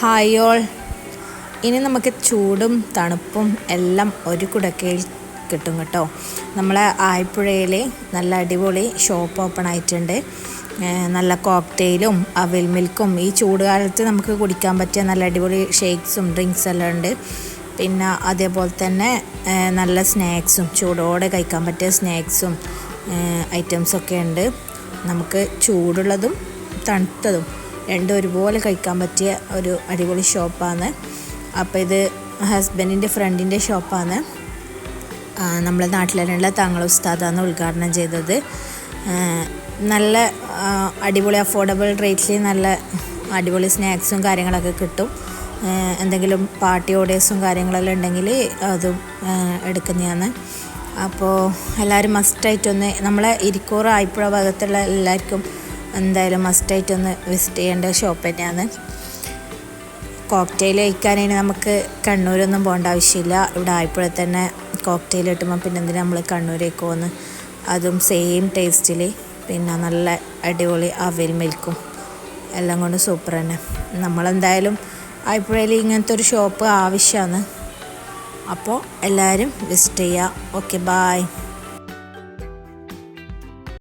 Hi all ഇനി നമുക്ക് ചൂടും തണുപ്പും എല്ലാം ഒരു കുടക്കയിൽ കിട്ടും കേട്ടോ. നമ്മളെ ആയപ്പുഴയിൽ നല്ല അടിപൊളി ഷോപ്പ് ഓപ്പൺ ആയിട്ടുണ്ട്. നല്ല കോക്ടെയിലും അവിൽ മിൽക്കും ഈ ചൂട് കാലത്ത് നമുക്ക് കുടിക്കാൻ പറ്റിയ നല്ല അടിപൊളി ഷേക്സും ഡ്രിങ്ക്സ് എല്ലാം ഉണ്ട്. പിന്നെ അതേപോലെ തന്നെ നല്ല സ്നാക്സും ചൂടോടെ കഴിക്കാൻ പറ്റിയ സ്നാക്സും ഐറ്റംസൊക്കെ ഉണ്ട്. നമുക്ക് ചൂടുള്ളതും തണുത്തതും. രണ്ടും ഒരുപോലെ കഴിക്കാൻ പറ്റിയ ഒരു അടിപൊളി ഷോപ്പാണ്. അപ്പോൾ ഇത് ഹസ്ബൻഡിന്റെ ഫ്രണ്ടിന്റെ ഷോപ്പാണ്. നമ്മളെ നാട്ടിലുള്ള താങ്കൾ ഉസ്താദാണ് ഉദ്ഘാടനം ചെയ്തത്. നല്ല അടിപൊളി അഫോർഡബിൾ റേറ്റിൽ നല്ല അടിപൊളി സ്നാക്സും കാര്യങ്ങളൊക്കെ കിട്ടും. എന്തെങ്കിലും പാർട്ടി ഓർഡേഴ്സും കാര്യങ്ങളെല്ലാം ഉണ്ടെങ്കിൽ അതും എടുക്കുന്നതാണ്. അപ്പോൾ എല്ലാവരും മസ്റ്റായിട്ടൊന്ന് നമ്മളെ ഇരിക്കൂർ ആയിപ്പുഴ ഭാഗത്തുള്ള എല്ലാവർക്കും എന്തായാലും മസ്റ്റായിട്ട് ഒന്ന് വിസിറ്റ് ചെയ്യേണ്ട ഷോപ്പ് തന്നെയാണ്. കോക്ടെയിൽ കഴിക്കാനായി നമുക്ക് കണ്ണൂരൊന്നും പോകേണ്ട ആവശ്യമില്ല. ഇവിടെ ആയപ്പോഴെ തന്നെ കോക്ടെയിൽ കിട്ടുമ്പോൾ പിന്നെ എന്തിനാ നമ്മൾ കണ്ണൂരേക്ക് പോകുന്നു? അതും സെയിം ടേസ്റ്റിൽ പിന്നെ നല്ല അടിപൊളി അവിൽ മിൽക്കും എല്ലാം കൊണ്ട് സൂപ്പർ തന്നെ. നമ്മളെന്തായാലും ആയപ്പുഴയിൽ ഇങ്ങനത്തെ ഒരു ഷോപ്പ് ആവശ്യമാണ് അപ്പോൾ എല്ലാവരും വിസിറ്റ് ചെയ്യുക ഓക്കെ ബായ്